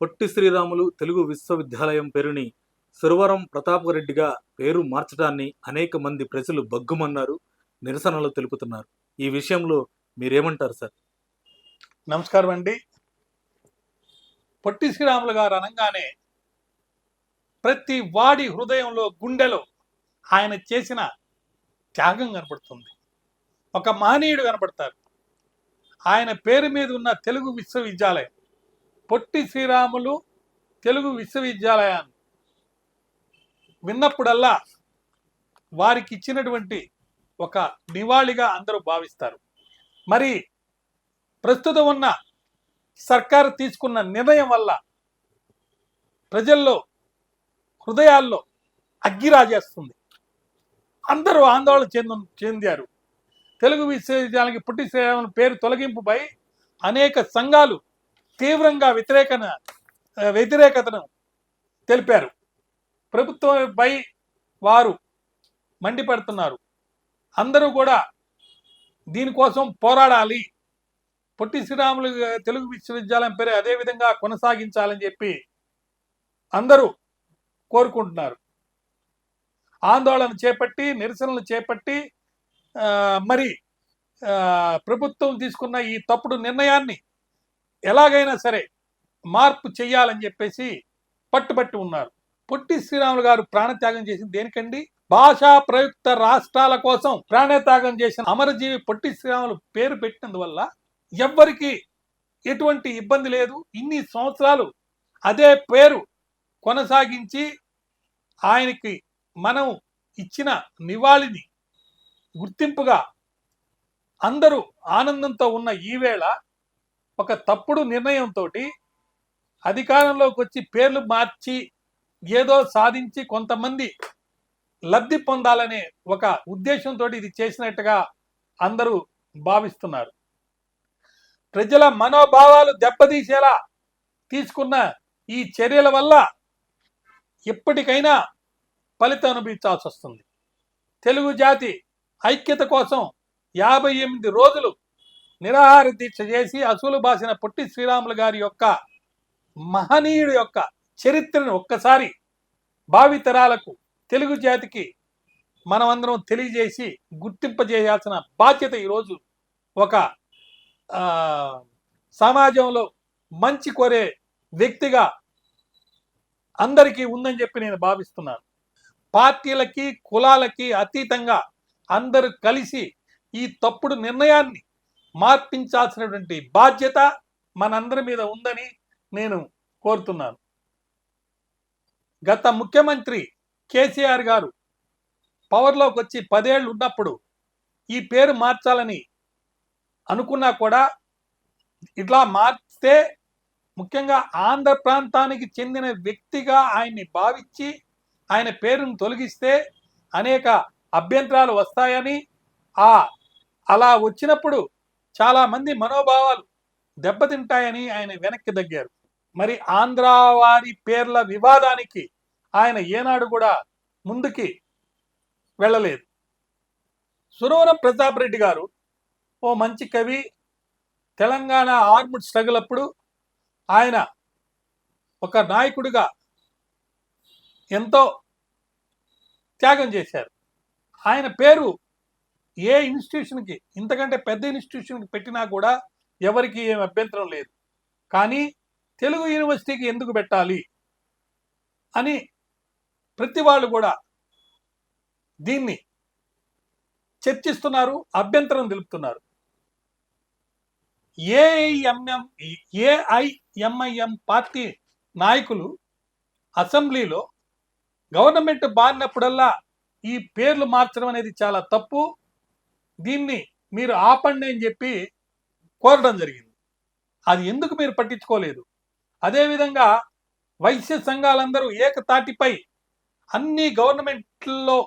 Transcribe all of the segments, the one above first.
పొట్టి శ్రీరాములు తెలుగు విశ్వవిద్యాలయం పేరుని సురవరం ప్రతాపరెడ్డిగా పేరు మార్చడాన్ని అనేక మంది ప్రజలు బగ్గుమన్నారు నిరసనలు తెలుపుతున్నారు. ఈ విషయంలో మీరేమంటారు సార్? నమస్కారం అండి. పొట్టి శ్రీరాములు గారు అనగానే ప్రతి వాడి హృదయంలో గుండెలో ఆయన చేసిన త్యాగం కనపడుతుంది. ఒక మహనీయుడు కనపడతారు. ఆయన పేరు మీద ఉన్న తెలుగు విశ్వవిద్యాలయం పొట్టి శ్రీరాములు తెలుగు విశ్వవిద్యాలయాన్ని విన్నప్పుడల్లా వారికి ఇచ్చినటువంటి ఒక నివాళిగా అందరూ భావిస్తారు. మరి ప్రస్తుతం ఉన్న సర్కారు తీసుకున్న నిర్ణయం వల్ల ప్రజల్లో హృదయాల్లో అగ్గిరాజేస్తుంది. అందరూ ఆందోళన చెందు చెందారు. తెలుగు విశ్వవిద్యాలయానికి పుట్టి శ్రీరాములు పేరు తొలగింపుపై అనేక సంఘాలు తీవ్రంగా వ్యతిరేకన వ్యతిరేకతను తెలిపారు. ప్రభుత్వంపై వారు మండిపడుతున్నారు. అందరూ కూడా దీనికోసం పోరాడాలి. పొట్టి శ్రీరాములు తెలుగు విశ్వవిద్యాలయం పేరు అదే విధంగా కొనసాగించాలని చెప్పి అందరూ కోరుకుంటున్నారు. ఆందోళన చేపట్టి నిరసనలు చేపట్టి మరి ప్రభుత్వం తీసుకున్న ఈ తప్పుడు నిర్ణయాన్ని ఎలాగైనా సరే మార్పు చేయాలని చెప్పేసి పట్టుబట్టి ఉన్నారు. పొట్టి శ్రీరాములు గారు ప్రాణత్యాగం చేసింది దేనికండి? భాషా ప్రయుక్త రాష్ట్రాల కోసం ప్రాణత్యాగం చేసిన అమరజీవి పొట్టి శ్రీరాములు పేరు పెట్టినందువల్ల ఎవ్వరికి ఎటువంటి ఇబ్బంది లేదు. ఇన్ని సంవత్సరాలు అదే పేరు కొనసాగించి ఆయనకి మనం ఇచ్చిన నివాళిని గుర్తింపుగా అందరూ ఆనందంతో ఉన్న ఈవేళ ఒక తప్పుడు నిర్ణయంతో అధికారంలోకి వచ్చి పేర్లు మార్చి ఏదో సాధించి కొంతమంది లబ్ధి పొందాలనే ఒక ఉద్దేశంతో ఇది చేసినట్టుగా అందరూ భావిస్తున్నారు. ప్రజల మనోభావాలు దెబ్బతీసేలా తీసుకున్న ఈ చర్యల వల్ల ఎప్పటికైనా ఫలితం అనుభవించాల్సి వస్తుంది తెలుగు జాతి ఐక్యత కోసం యాభై ఎనిమిది రోజులు నిరాహార దీక్ష చేసి అసూలు బాసిన పొట్టి శ్రీరాములు గారి యొక్క మహనీయుడు యొక్క చరిత్రను ఒక్కసారి భావితరాలకు తెలుగు జాతికి మనమందరం తెలియజేసి గుర్తింపజేయాల్సిన బాధ్యత ఈరోజు ఒక సమాజంలో మంచి కోరే వ్యక్తిగా అందరికీ ఉందని చెప్పి నేను భావిస్తున్నాను. పార్టీలకి కులాలకి అతీతంగా అందరూ కలిసి ఈ తప్పుడు నిర్ణయాన్ని మార్పించాల్సినటువంటి బాధ్యత మనందరి మీద ఉందని నేను కోరుతున్నాను. గత ముఖ్యమంత్రి కేసీఆర్ గారు పవర్లోకి వచ్చి పదేళ్ళు ఉన్నప్పుడు ఈ పేరు మార్చాలని అనుకున్నా కూడా ఇట్లా మార్చితే ముఖ్యంగా ఆంధ్ర ప్రాంతానికి చెందిన వ్యక్తిగా ఆయన్ని భావించి ఆయన పేరును తొలగిస్తే అనేక అభ్యంతరాలు వస్తాయని ఆ అలా వచ్చినప్పుడు చాలా మంది మనోభావాలు దెబ్బతింటాయని ఆయన వెనక్కి దగ్గారు. మరి ఆంధ్ర వారి పేర్ల వివాదానికి ఆయన ఏనాడు కూడా ముందుకి వెళ్ళలేదు. సురవరం ప్రతాప్ రెడ్డి గారు ఓ మంచి కవి తెలంగాణ ఆర్ముడ్ స్ట్రగుల్ అప్పుడు ఆయన ఒక నాయకుడిగా ఎంతో త్యాగం చేశారు. ఆయన పేరు ఏ ఇన్స్టిట్యూషన్కి ఇంతకంటే పెద్ద ఇన్స్టిట్యూషన్కి పెట్టినా కూడా ఎవరికి ఏం అభ్యంతరం లేదు. కానీ తెలుగు యూనివర్సిటీకి ఎందుకు పెట్టాలి అని ప్రతి వాళ్ళు కూడా దీన్ని చర్చిస్తున్నారు అభ్యంతరం తెలుపుతున్నారు. ఏఐఎంఎం ఏఐఎంఐఎం పార్టీ నాయకులు అసెంబ్లీలో గవర్నమెంట్ బారినప్పుడల్లా ఈ పేర్లు మార్చడం అనేది చాలా తప్పు. దీన్ని మీరు ఆపండి అని చెప్పి కోరడం జరిగింది. అది ఎందుకు మీరు పట్టించుకోలేదు? అదేవిధంగా వైశ్య సంఘాలందరూ ఏకతాటిపై అన్ని గవర్నమెంట్లో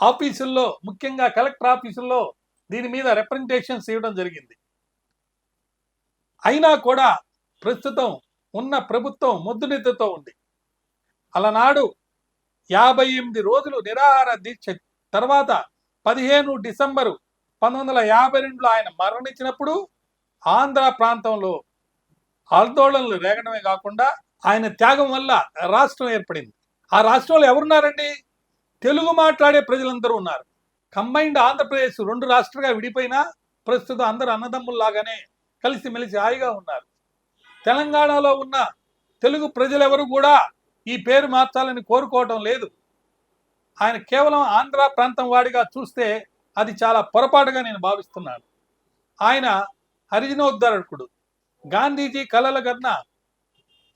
ఆఫీసుల్లో ముఖ్యంగా కలెక్టర్ ఆఫీసుల్లో దీని మీద రిప్రజెంటేషన్స్ ఇవ్వడం జరిగింది. అయినా కూడా ప్రస్తుతం ఉన్న ప్రభుత్వం ముద్దునిద్దతో ఉంది. అలనాడు యాభై ఎనిమిది రోజులు నిరాహార దీక్ష తర్వాత పదిహేను డిసెంబరు పంతొమ్మిది వందల యాభై రెండులో ఆయన మరణించినప్పుడు ఆంధ్ర ప్రాంతంలో ఆందోళనలు రేగడమే కాకుండా ఆయన త్యాగం వల్ల రాష్ట్రం ఏర్పడింది. ఆ రాష్ట్రంలో ఎవరున్నారండి? తెలుగు మాట్లాడే ప్రజలందరూ ఉన్నారు. కంబైన్డ్ ఆంధ్రప్రదేశ్ రెండు రాష్ట్రాలుగా విడిపోయినా ప్రస్తుతం అందరూ అన్నదమ్ముల్లాగానే కలిసిమెలిసి హాయిగా ఉన్నారు. తెలంగాణలో ఉన్న తెలుగు ప్రజలెవరు కూడా ఈ పేరు మార్చాలని కోరుకోవటం లేదు. ఆయన కేవలం ఆంధ్ర ప్రాంతం వాడిగా చూస్తే అది చాలా పొరపాటుగా నేను భావిస్తున్నాను. ఆయన హరిజనోద్ధరకుడు గాంధీజీ కలల కన్నా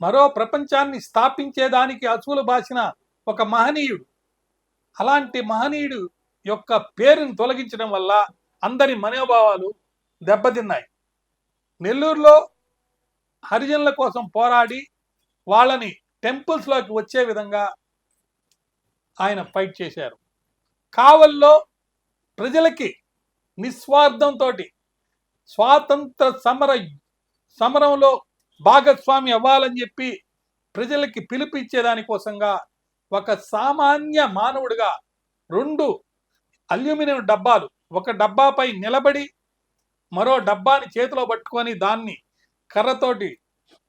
మరో ప్రపంచాన్ని స్థాపించేదానికి అసూలు బాసిన ఒక మహనీయుడు. అలాంటి మహనీయుడు యొక్క పేరును తొలగించడం వల్ల అందరి మనోభావాలు దెబ్బతిన్నాయి. నెల్లూరులో హరిజనుల కోసం పోరాడి వాళ్ళని టెంపుల్స్లోకి వచ్చే విధంగా ఆయన ఫైట్ చేశారు. కావల్లో ప్రజలకి నిస్వార్థంతో స్వాతంత్ర సమర సమరంలో భాగస్వామి అవ్వాలని చెప్పి ప్రజలకి పిలిపించేదానికోసంగా ఒక సామాన్య మానవుడిగా రెండు అల్యూమినియం డబ్బాలు ఒక డబ్బాపై నిలబడి మరో డబ్బాని చేతిలో పట్టుకొని దాన్ని కర్రతోటి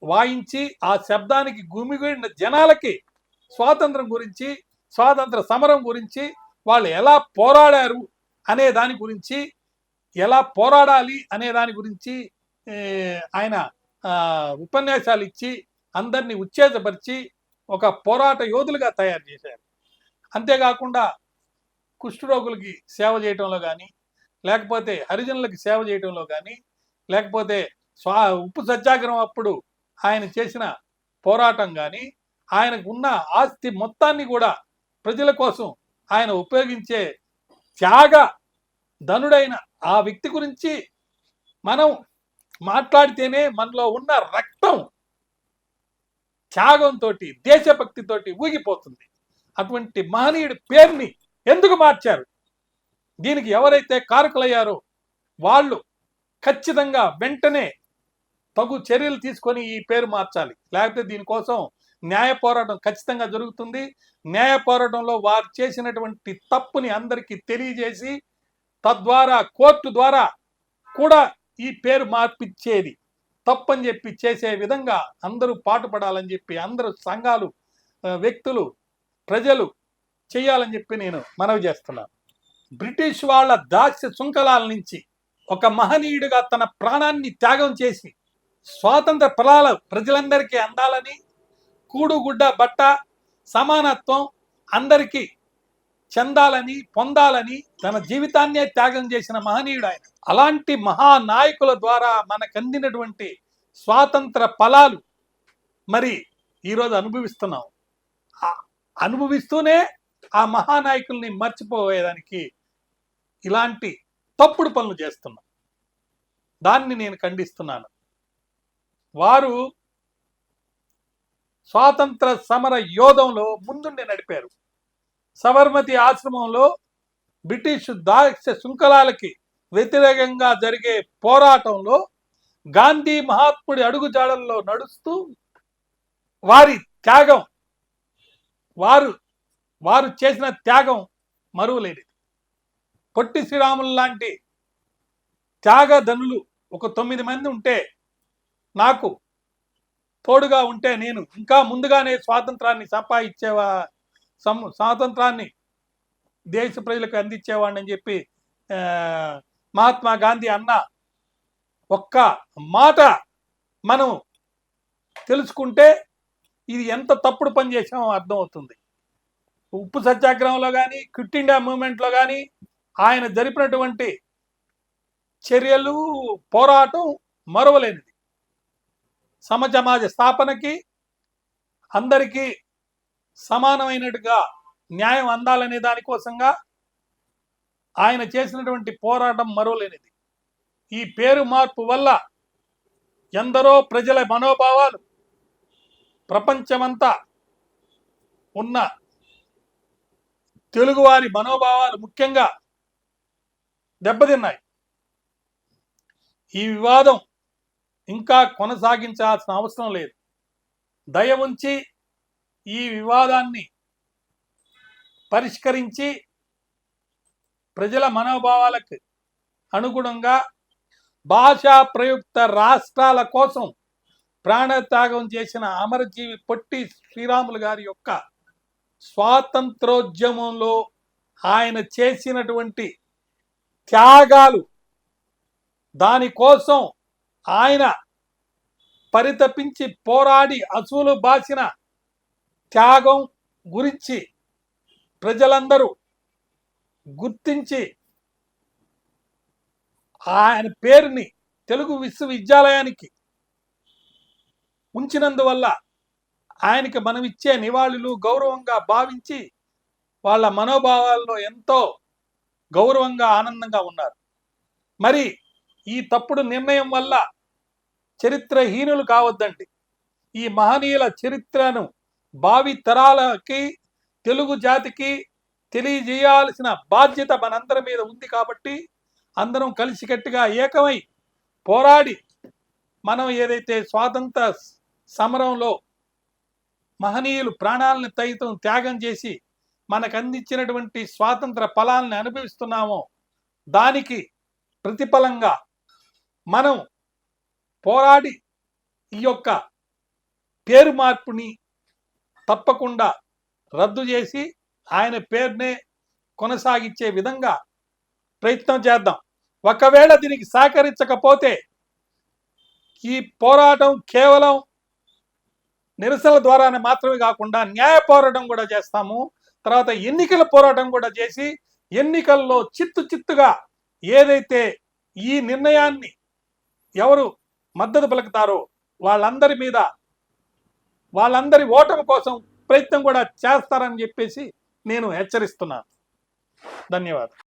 వాయించి ఆ శబ్దానికి గుమిగూడిన జనాలకి స్వాతంత్రం గురించి స్వాతంత్ర సమరం గురించి వాళ్ళు ఎలా పోరాడారు అనే దాని గురించి ఎలా పోరాడాలి అనే దాని గురించి ఆయన ఉపన్యాసాలు ఇచ్చి అందరినీ ఉత్తేజపరిచి ఒక పోరాట యోధులుగా తయారు చేశారు. అంతేకాకుండా కుష్ఠరోగులకి సేవ చేయటంలో కానీ లేకపోతే హరిజనులకి సేవ చేయటంలో కానీ లేకపోతే స్వా ఉప్పు సత్యాగ్రహం అప్పుడు ఆయన చేసిన పోరాటం కానీ ఆయనకు ఉన్న ఆస్తి మొత్తాన్ని కూడా ప్రజల కోసం ఆయన ఉపయోగించే త్యాగ ధనుడైన ఆ వ్యక్తి గురించి మనం మాట్లాడితేనే మనలో ఉన్న రక్తం త్యాగంతో దేశభక్తితోటి ఊగిపోతుంది. అటువంటి మహనీయుడి పేరుని ఎందుకు మార్చారు? దీనికి ఎవరైతే కారకులయ్యారో వాళ్ళు ఖచ్చితంగా వెంటనే తగు చర్యలు తీసుకొని ఈ పేరు మార్చాలి. లేకపోతే దీనికోసం న్యాయ పోరాటం ఖచ్చితంగా జరుగుతుంది. న్యాయ పోరాటంలో వారు చేసినటువంటి తప్పుని అందరికీ తెలియజేసి తద్వారా కోర్టు ద్వారా కూడా ఈ పేరు మార్పిచ్చేది. తప్పని చెప్పి చేసే విధంగా అందరూ పాటుపడాలని చెప్పి అందరూ సంఘాలు వ్యక్తులు ప్రజలు చేయాలని చెప్పి నేను మనవి చేస్తున్నాను బ్రిటిష్ వాళ్ళ దాస్య శృంఖలాల నుంచి ఒక మహనీయుడిగా తన ప్రాణాన్ని త్యాగం చేసి స్వాతంత్ర ఫలాలు ప్రజలందరికీ అందాలని కూడుగుడ్డ బట్ట సమానత్వం అందరికీ చెందాలని పొందాలని తన జీవితాన్నే త్యాగం చేసిన మహనీయుడు ఆయన. అలాంటి మహానాయకుల ద్వారా మనకు అందినటువంటి స్వాతంత్ర ఫలాలు మరి ఈరోజు అనుభవిస్తున్నాం. అనుభవిస్తూనే ఆ మహానాయకుల్ని మర్చిపోయేదానికి ఇలాంటి తప్పుడు పనులు చేస్తున్నాం. దాన్ని నేను ఖండిస్తున్నాను. వారు స్వాతంత్ర సమర యోధంలో ముందుండి నడిపారు. సబర్మతి ఆశ్రమంలో బ్రిటిష్ దాక్ష శృంఖలాలకి వ్యతిరేకంగా జరిగే పోరాటంలో గాంధీ మహాత్ముడి అడుగుజాడల్లో నడుస్తూ వారి త్యాగం వారు వారు చేసిన త్యాగం మరువలేనిది. పొట్టి శ్రీరాములు లాంటి త్యాగధనులు ఒక తొమ్మిది మంది ఉంటే నాకు తోడుగా ఉంటే నేను ఇంకా ముందుగానే స్వాతంత్రాన్ని సంపాదించేవా? సం స్వాతంత్రాన్ని దేశ ప్రజలకు అందించేవాడిని అని చెప్పి మహాత్మా గాంధీ అన్న ఒక్క మాట మనం తెలుసుకుంటే ఇది ఎంత తప్పుడు పని చేసామో అర్థమవుతుంది. ఉప్పు సత్యాగ్రహంలో కానీ క్విట్ ఇండియా మూమెంట్లో కానీ ఆయన జరిపినటువంటి చర్యలు పోరాటం మరవలేనిది. సమసమాజ స్థాపనకి అందరికీ సమానమైనట్టుగా న్యాయం అందాలనే దానికోసంగా ఆయన చేసినటువంటి పోరాటం మరోలేనిది. ఈ పేరు మార్పు వల్ల ఎందరో ప్రజల మనోభావాలు ప్రపంచమంతా ఉన్న తెలుగువారి మనోభావాలు ముఖ్యంగా దెబ్బతిన్నాయి. ఈ వివాదం ఇంకా కొనసాగించాల్సిన అవసరం లేదు. దయ ఉంచి ఈ వివాదాన్ని పరిష్కరించి ప్రజల మనోభావాలకు అనుగుణంగా భాషా ప్రయుక్త రాష్ట్రాల కోసం ప్రాణత్యాగం చేసిన అమరజీవి పొట్టి శ్రీరాములు గారి యొక్క స్వాతంత్రోద్యమంలో ఆయన చేసినటువంటి త్యాగాలు దానికోసం ఆయన పరితపించి పోరాడి అసూలు బాసిన త్యాగం గురించి ప్రజలందరూ గుర్తించి ఆయన పేరుని తెలుగు విశ్వవిద్యాలయానికి ఉంచినందువల్ల ఆయనకి మనం ఇచ్చే నివాళులు గౌరవంగా భావించి వాళ్ళ మనోభావాల్లో ఎంతో గౌరవంగా ఆనందంగా ఉన్నారు. మరి ఈ తప్పుడు నిర్ణయం వల్ల చరిత్రహీనులు కావద్దండి. ఈ మహనీయుల చరిత్రను భావి తరాలకి తెలుగు జాతికి తెలియజేయాల్సిన బాధ్యత మనందరి మీద ఉంది కాబట్టి అందరం కలిసికట్టుగా ఏకమై పోరాడి మనం ఏదైతే స్వాతంత్ర సమరంలో మహనీయులు ప్రాణాలను తైతం త్యాగం చేసి మనకు అందించినటువంటి స్వాతంత్ర ఫలాలను అనుభవిస్తున్నామో దానికి ప్రతిఫలంగా మనం పోరాడి ఈ యొక్క పేరు మార్పుని తప్పకుండా రద్దు చేసి ఆయన పేరునే కొనసాగించే విధంగా ప్రయత్నం చేద్దాం. ఒకవేళ దీనికి సహకరించకపోతే ఈ పోరాటం కేవలం నిరసనల ద్వారానే మాత్రమే కాకుండా న్యాయ పోరాటం కూడా చేస్తాము. తర్వాత ఎన్నికల పోరాటం కూడా చేసి ఎన్నికల్లో చిత్తు చిత్తుగా ఏదైతే ఈ నిర్ణయాన్ని ఎవరు మద్దతు పలుకుతారో వాళ్ళందరి మీద వాళ్ళందరి ఓటమి కోసం ప్రయత్నం కూడా చేస్తారని చెప్పేసి నేను హెచ్చరిస్తున్నాను. ధన్యవాదాలు.